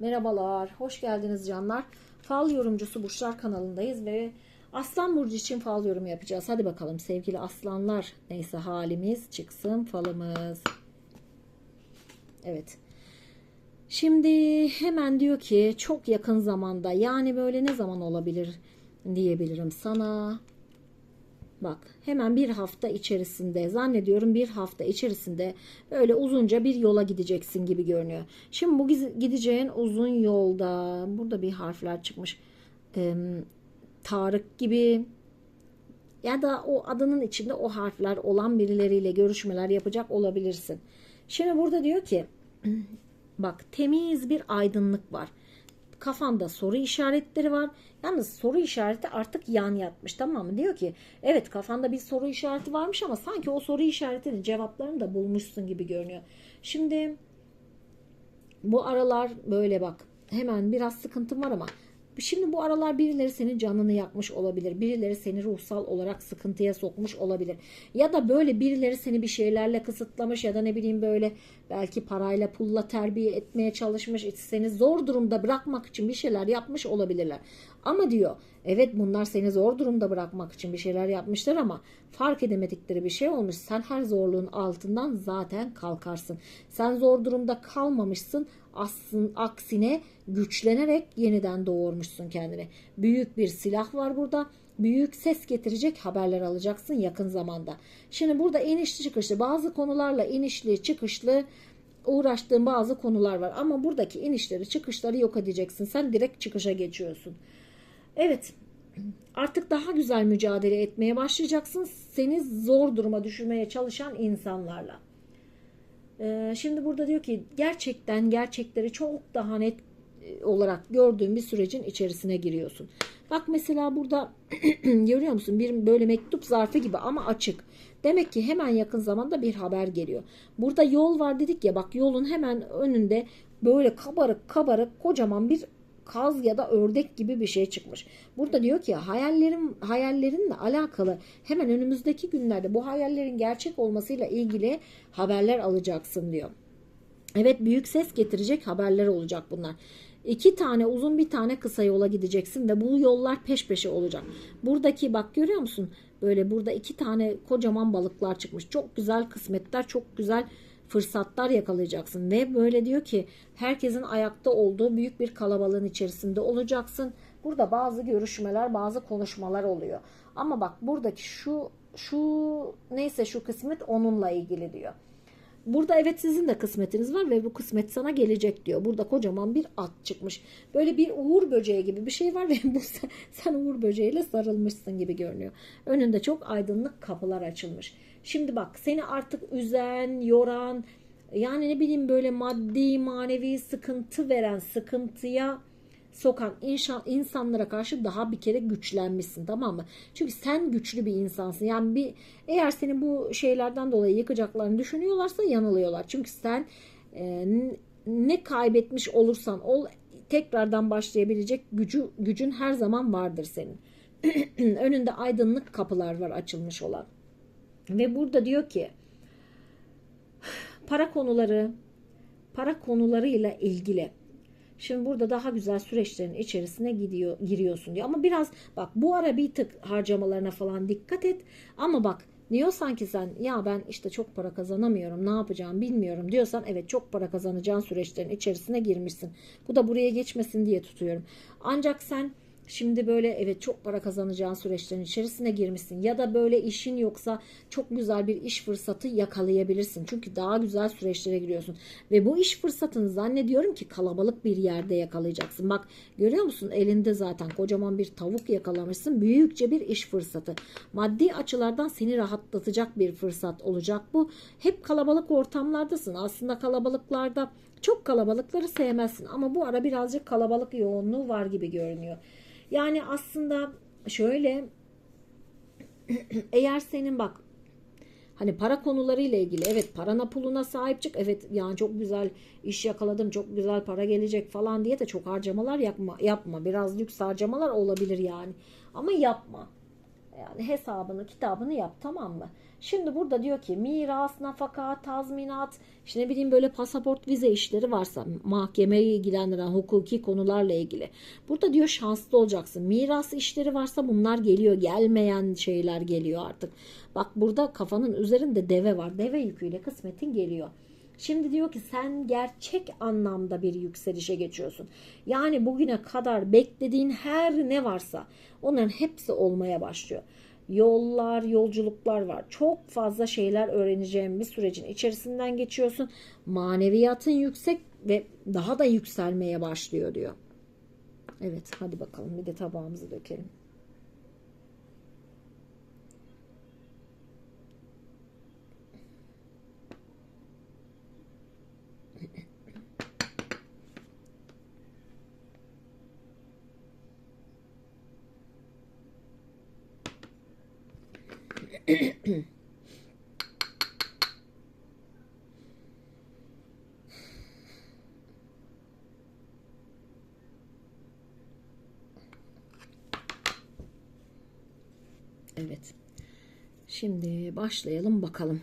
Merhabalar, hoş geldiniz canlar. Fal yorumcusu Burçlar kanalındayız ve Aslan Burcu için fal yorumu yapacağız. Hadi bakalım sevgili aslanlar. Neyse halimiz çıksın falımız. Evet. Şimdi hemen diyor ki çok yakın zamanda yani böyle ne zaman olabilir diyebilirim sana. Bak hemen bir hafta içerisinde zannediyorum bir hafta içerisinde böyle uzunca bir yola gideceksin gibi görünüyor. Şimdi bu gideceğin uzun yolda burada bir harfler çıkmış. Ee, Tarık gibi ya da o adının içinde o harfler olan birileriyle görüşmeler yapacak olabilirsin. Şimdi burada diyor ki bak temiz bir aydınlık var. Kafanda soru işaretleri var. Yalnız soru işareti artık yan yatmış tamam mı? Diyor ki evet kafanda bir soru işareti varmış ama sanki o soru işaretinin cevaplarını da bulmuşsun gibi görünüyor. Şimdi bu aralar böyle bak hemen biraz sıkıntım var ama şimdi bu aralar birileri senin canını yakmış olabilir. Birileri seni ruhsal olarak sıkıntıya sokmuş olabilir. Ya da böyle birileri seni bir şeylerle kısıtlamış ya da ne bileyim böyle belki parayla pulla terbiye etmeye çalışmış. Seni zor durumda bırakmak için bir şeyler yapmış olabilirler. Ama diyor evet bunlar seni zor durumda bırakmak için bir şeyler yapmışlar ama fark edemedikleri bir şey olmuş. Sen her zorluğun altından zaten kalkarsın. Sen zor durumda kalmamışsın. Aslın, aksine güçlenerek yeniden doğurmuşsun kendini. Büyük bir silah var burada. Büyük ses getirecek haberler alacaksın yakın zamanda. Şimdi burada inişli çıkışlı bazı konularla inişli çıkışlı uğraştığın bazı konular var. Ama buradaki inişleri çıkışları yok edeceksin. Sen direkt çıkışa geçiyorsun. Evet artık daha güzel mücadele etmeye başlayacaksın. Seni zor duruma düşürmeye çalışan insanlarla. Ee, şimdi burada diyor ki gerçekten gerçekleri çok daha net e, olarak gördüğün bir sürecin içerisine giriyorsun. Bak mesela burada görüyor musun bir böyle mektup zarfı gibi ama açık. Demek ki hemen yakın zamanda bir haber geliyor. Burada yol var dedik ya bak yolun hemen önünde böyle kabarık kabarık kocaman bir kaz ya da ördek gibi bir şey çıkmış. Burada diyor ki hayallerim hayallerinle alakalı hemen önümüzdeki günlerde bu hayallerin gerçek olmasıyla ilgili haberler alacaksın diyor. Evet büyük ses getirecek haberler olacak bunlar. İki tane uzun bir tane kısa yola gideceksin ve bu yollar peş peşe olacak. Buradaki bak görüyor musun? Böyle burada iki tane kocaman balıklar çıkmış. Çok güzel kısmetler, çok güzel fırsatlar yakalayacaksın ve böyle diyor ki herkesin ayakta olduğu büyük bir kalabalığın içerisinde olacaksın. Burada bazı görüşmeler, bazı konuşmalar oluyor. Ama bak buradaki şu şu neyse şu kısmet onunla ilgili diyor. Burada evet sizin de kısmetiniz var ve bu kısmet sana gelecek diyor. Burada kocaman bir at çıkmış. Böyle bir uğur böceği gibi bir şey var ve bu sen, uğur böceğiyle sarılmışsın gibi görünüyor. Önünde çok aydınlık kapılar açılmış. Şimdi bak seni artık üzen, yoran, yani ne bileyim böyle maddi, manevi sıkıntı veren, sıkıntıya sokan inşa, insanlara karşı daha bir kere güçlenmişsin tamam mı? Çünkü sen güçlü bir insansın. Yani bir eğer seni bu şeylerden dolayı yıkacaklarını düşünüyorlarsa yanılıyorlar. Çünkü sen e, ne kaybetmiş olursan ol tekrardan başlayabilecek gücü gücün her zaman vardır senin. Önünde aydınlık kapılar var açılmış olan. Ve burada diyor ki para konuları para konularıyla ilgili Şimdi burada daha güzel süreçlerin içerisine gidiyor, giriyorsun diyor. Ama biraz bak bu ara bir tık harcamalarına falan dikkat et. Ama bak diyor sanki sen ya ben işte çok para kazanamıyorum ne yapacağım bilmiyorum diyorsan evet çok para kazanacağın süreçlerin içerisine girmişsin. Bu da buraya geçmesin diye tutuyorum. Ancak sen Şimdi böyle evet çok para kazanacağın süreçlerin içerisine girmişsin ya da böyle işin yoksa çok güzel bir iş fırsatı yakalayabilirsin. Çünkü daha güzel süreçlere giriyorsun ve bu iş fırsatını zannediyorum ki kalabalık bir yerde yakalayacaksın. Bak görüyor musun elinde zaten kocaman bir tavuk yakalamışsın. Büyükçe bir iş fırsatı. Maddi açılardan seni rahatlatacak bir fırsat olacak bu. Hep kalabalık ortamlardasın. Aslında kalabalıklarda çok kalabalıkları sevmezsin ama bu ara birazcık kalabalık yoğunluğu var gibi görünüyor. Yani aslında şöyle eğer senin bak hani para konularıyla ilgili evet parana puluna sahip çık evet yani çok güzel iş yakaladım çok güzel para gelecek falan diye de çok harcamalar yapma yapma. Biraz lüks harcamalar olabilir yani. Ama yapma Yani hesabını, kitabını yap tamam mı? Şimdi burada diyor ki miras, nafaka, tazminat, işte ne bileyim böyle pasaport, vize işleri varsa mahkemeyi ilgilendiren hukuki konularla ilgili. Burada diyor şanslı olacaksın. Miras işleri varsa bunlar geliyor. Gelmeyen şeyler geliyor artık. Bak burada kafanın üzerinde deve var. Deve yüküyle kısmetin geliyor. Şimdi diyor ki sen gerçek anlamda bir yükselişe geçiyorsun. Yani bugüne kadar beklediğin her ne varsa onların hepsi olmaya başlıyor. Yollar, yolculuklar var. Çok fazla şeyler öğreneceğin bir sürecin içerisinden geçiyorsun. Maneviyatın yüksek ve daha da yükselmeye başlıyor diyor. Evet hadi bakalım bir de tabağımızı dökelim. Evet. Şimdi başlayalım bakalım.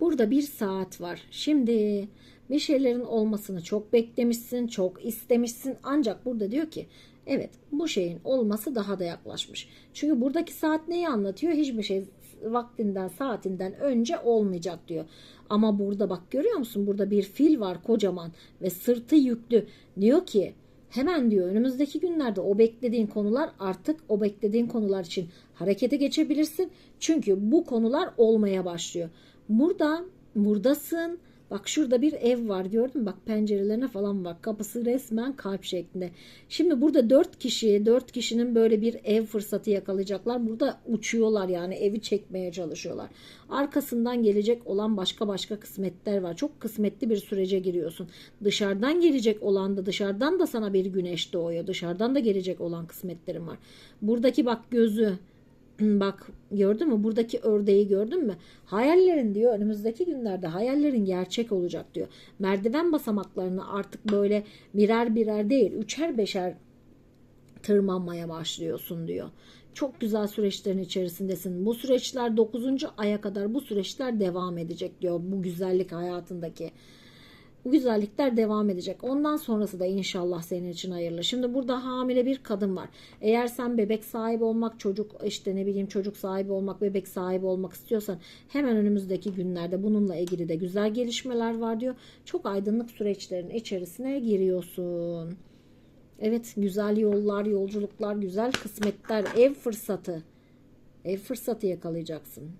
Burada bir saat var. Şimdi bir şeylerin olmasını çok beklemişsin, çok istemişsin. Ancak burada diyor ki evet bu şeyin olması daha da yaklaşmış. Çünkü buradaki saat neyi anlatıyor? Hiçbir şey vaktinden saatinden önce olmayacak diyor. Ama burada bak görüyor musun? Burada bir fil var kocaman ve sırtı yüklü. Diyor ki Hemen diyor önümüzdeki günlerde o beklediğin konular artık o beklediğin konular için harekete geçebilirsin. Çünkü bu konular olmaya başlıyor. Burada buradasın. Bak şurada bir ev var gördün mü? Bak pencerelerine falan bak. Kapısı resmen kalp şeklinde. Şimdi burada dört kişi, dört kişinin böyle bir ev fırsatı yakalayacaklar. Burada uçuyorlar yani evi çekmeye çalışıyorlar. Arkasından gelecek olan başka başka kısmetler var. Çok kısmetli bir sürece giriyorsun. Dışarıdan gelecek olan da dışarıdan da sana bir güneş doğuyor. Dışarıdan da gelecek olan kısmetlerin var. Buradaki bak gözü, Bak gördün mü buradaki ördeği gördün mü? Hayallerin diyor önümüzdeki günlerde hayallerin gerçek olacak diyor. Merdiven basamaklarını artık böyle birer birer değil üçer beşer tırmanmaya başlıyorsun diyor. Çok güzel süreçlerin içerisindesin. Bu süreçler 9. aya kadar bu süreçler devam edecek diyor bu güzellik hayatındaki. Bu güzellikler devam edecek. Ondan sonrası da inşallah senin için hayırlı. Şimdi burada hamile bir kadın var. Eğer sen bebek sahibi olmak, çocuk işte ne bileyim çocuk sahibi olmak, bebek sahibi olmak istiyorsan hemen önümüzdeki günlerde bununla ilgili de güzel gelişmeler var diyor. Çok aydınlık süreçlerin içerisine giriyorsun. Evet güzel yollar, yolculuklar, güzel kısmetler, ev fırsatı. Ev fırsatı yakalayacaksın.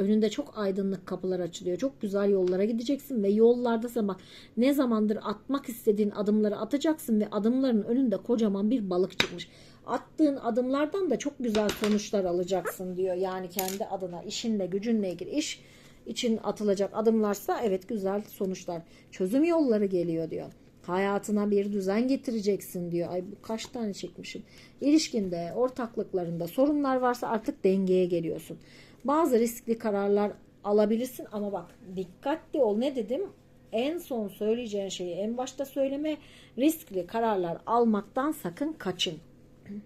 Önünde çok aydınlık kapılar açılıyor. Çok güzel yollara gideceksin ve yollarda sen bak ne zamandır atmak istediğin adımları atacaksın ve adımların önünde kocaman bir balık çıkmış. Attığın adımlardan da çok güzel sonuçlar alacaksın diyor. Yani kendi adına işinle gücünle ilgili iş için atılacak adımlarsa evet güzel sonuçlar. Çözüm yolları geliyor diyor. Hayatına bir düzen getireceksin diyor. Ay bu kaç tane çekmişim. İlişkinde, ortaklıklarında sorunlar varsa artık dengeye geliyorsun. Bazı riskli kararlar alabilirsin ama bak dikkatli ol ne dedim? En son söyleyeceğin şeyi en başta söyleme. Riskli kararlar almaktan sakın kaçın.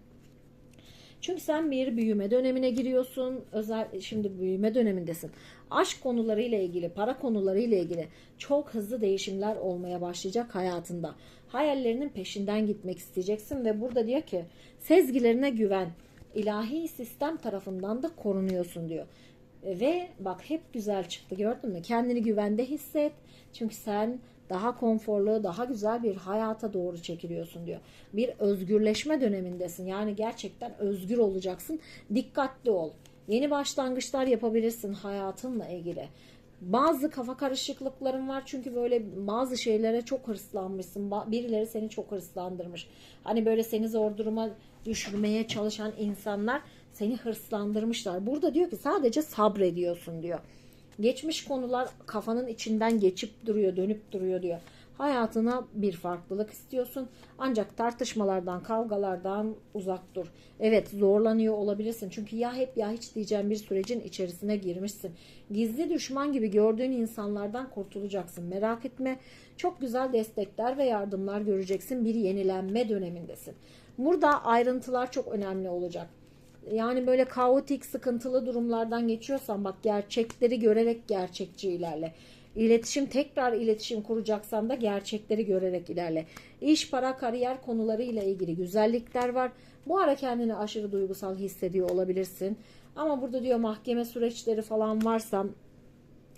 Çünkü sen bir büyüme dönemine giriyorsun. Özel şimdi büyüme dönemindesin. Aşk konularıyla ilgili, para konularıyla ilgili çok hızlı değişimler olmaya başlayacak hayatında. Hayallerinin peşinden gitmek isteyeceksin ve burada diyor ki sezgilerine güven. İlahi sistem tarafından da korunuyorsun diyor. Ve bak hep güzel çıktı gördün mü? Kendini güvende hisset. Çünkü sen daha konforlu, daha güzel bir hayata doğru çekiliyorsun diyor. Bir özgürleşme dönemindesin. Yani gerçekten özgür olacaksın. Dikkatli ol. Yeni başlangıçlar yapabilirsin hayatınla ilgili. Bazı kafa karışıklıkların var çünkü böyle bazı şeylere çok hırslanmışsın. Birileri seni çok hırslandırmış. Hani böyle seni zor duruma düşürmeye çalışan insanlar seni hırslandırmışlar. Burada diyor ki sadece sabrediyorsun diyor. Geçmiş konular kafanın içinden geçip duruyor, dönüp duruyor diyor. Hayatına bir farklılık istiyorsun. Ancak tartışmalardan, kavgalardan uzak dur. Evet zorlanıyor olabilirsin. Çünkü ya hep ya hiç diyeceğim bir sürecin içerisine girmişsin. Gizli düşman gibi gördüğün insanlardan kurtulacaksın. Merak etme. Çok güzel destekler ve yardımlar göreceksin. Bir yenilenme dönemindesin. Burada ayrıntılar çok önemli olacak Yani böyle kaotik, sıkıntılı durumlardan geçiyorsan bak gerçekleri görerek gerçekçi ilerle. İletişim tekrar iletişim kuracaksan da gerçekleri görerek ilerle. İş, para, kariyer konularıyla ilgili güzellikler var. Bu ara kendini aşırı duygusal hissediyor olabilirsin. Ama burada diyor mahkeme süreçleri falan varsa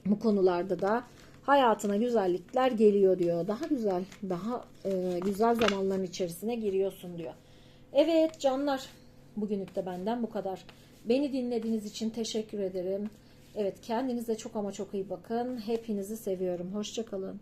bu konularda da hayatına güzellikler geliyor diyor. Daha güzel, daha e, güzel zamanların içerisine giriyorsun diyor. Evet canlar, bugünlük de benden bu kadar. Beni dinlediğiniz için teşekkür ederim. Evet kendinize çok ama çok iyi bakın. Hepinizi seviyorum. Hoşçakalın.